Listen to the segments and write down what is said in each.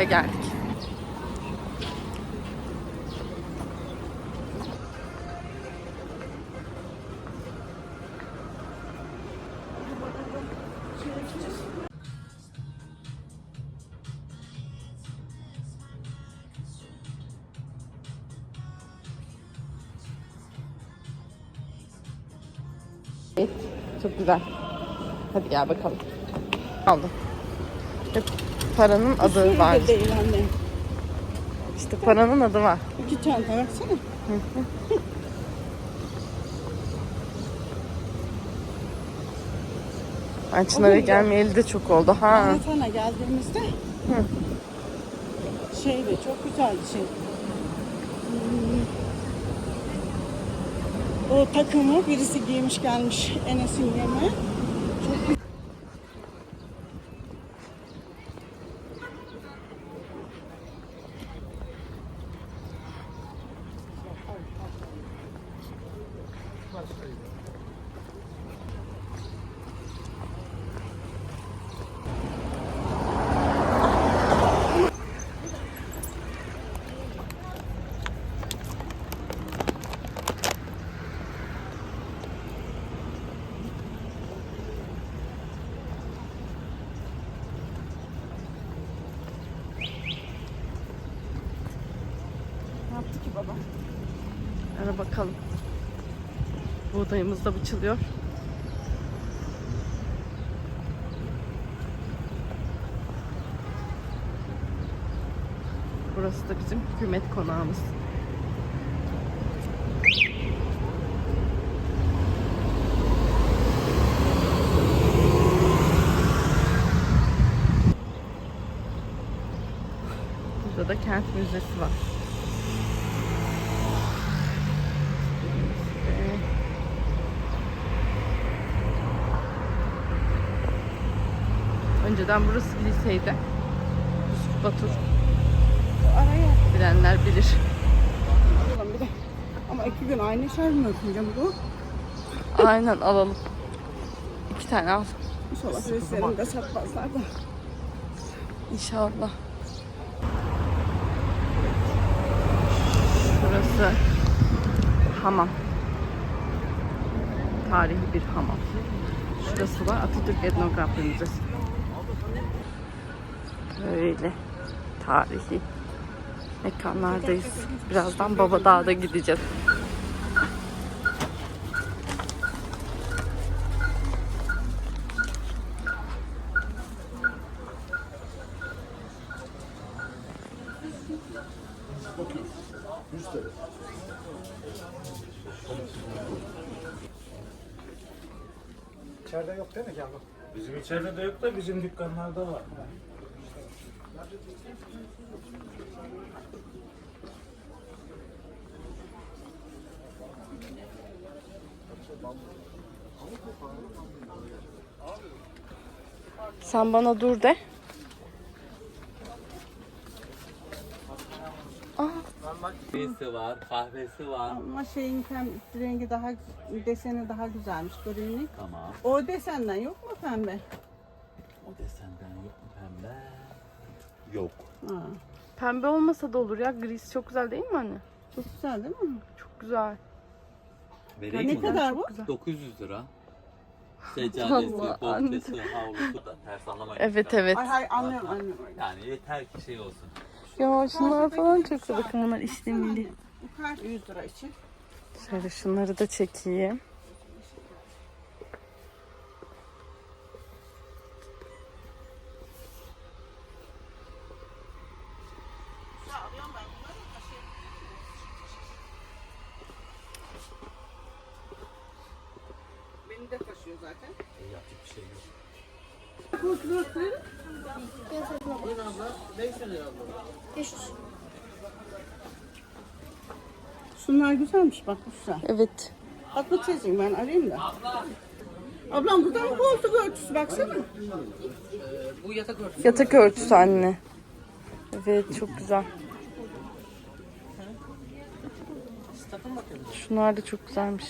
Çınar'a geldik. Evet, çok güzel. Hadi gel bakalım. Aldım. İşte paranın adı var. Şurada değil anne. İşte paranın adı var. İki çanta versene. Ben Çınar'a gelmeyeli de çok oldu. Ha. Anlatana geldiğimizde şeydi çok güzeldi şey. Hmm. O takımı birisi giymiş gelmiş Enes'in yemeği. Ne yaptı ki baba? Hadi bakalım. Buğdayımız da biçiliyor. Burası da bizim hükümet konağımız. Burada da kent müzesi var. Önceden burası liseydi. Yusuf Batur Araya bilenler bilir. alalım bir de. Ama iki gün aynı şey mi okuyacağım bu? Aynen alalım. İki tane al. İnşallah reslerini de satmazlar da. İnşallah. Şurası hamam. Tarihi bir hamam. Şurası var Atatürk Etnografi Müzesi. Böyle tarihi mekanlardayız. Birazdan Baba Dağ'da gideceğiz. İçeride yok değil mi? Bizim içeride de yok da bizim dükkanlarda var. Sen bana dur de. Birisi var, kahvesi var. Ama şeyin rengi daha deseni daha güzelmiş green'in. Tamam. O desenden yok mu pembe? O desenden yok mu pembe? Yok. Ha. Pembe olmasa da olur ya. Gris çok güzel değil mi anne? Çok güzel değil mi? Çok güzel. Vereyim Ne mi? kadar bu? 900 lira. Seccadesi, Allah, portresi, havlusu da ters anlamayın. Evet evet. Ay hay anlıyorum anlıyorum. Yani yeter ki şey olsun. Ya şunlar falan çok güzel. Bakın bunlar işlemeli. Bu kart 100 lira için. Şöyle şunları da çekeyim. Zaten. E, yapacak bir şey yok. Şunlar güzelmiş bak bu güzel. Evet. Bu çizeyim ben arayayım da. Ablam bu da mı koltuk örtüsü baksana. Yatak örtüsü anne. Evet çok güzel. Şunlar da çok güzelmiş.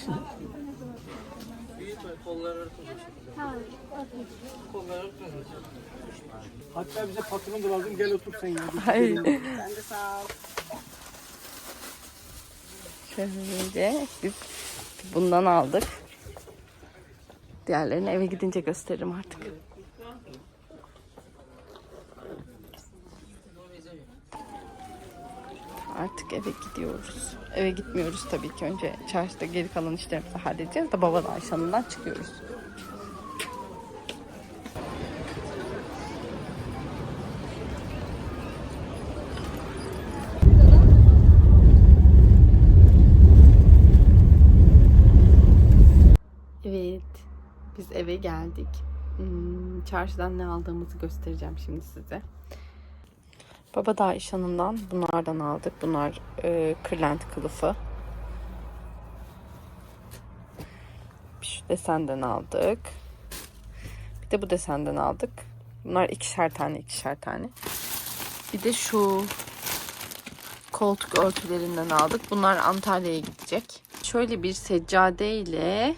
Hatta bize patron da lazım gel otur sen ya. Ay. Sen de sağ ol. Şöyle biz bundan aldık. Diğerlerini eve gidince gösteririm artık. Artık eve gidiyoruz. Eve gitmiyoruz tabii ki. Önce çarşıda geri kalan işlerimizi halledeceğiz da baba da Ayşe'nden çıkıyoruz. Evet, biz eve geldik. Hmm, çarşıdan ne aldığımızı göstereceğim şimdi size. Baba da İşan'ından bunlardan aldık. Bunlar e, kırlent kılıfı. Şu desenden aldık. Bir de bu desenden aldık. Bunlar ikişer tane ikişer tane. Bir de şu koltuk örtülerinden aldık. Bunlar Antalya'ya gidecek. Şöyle bir seccade ile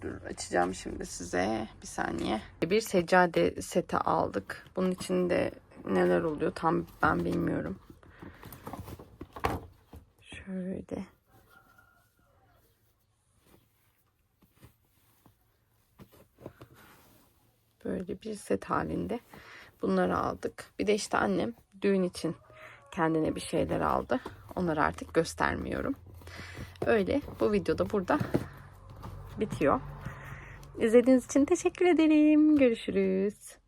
Dur açacağım şimdi size. Bir saniye. Bir seccade seti aldık. Bunun içinde neler oluyor tam ben bilmiyorum. Şöyle. Böyle bir set halinde. Bunları aldık. Bir de işte annem düğün için kendine bir şeyler aldı. Onları artık göstermiyorum. Öyle. Bu videoda burada bitiyor. İzlediğiniz için teşekkür ederim. Görüşürüz.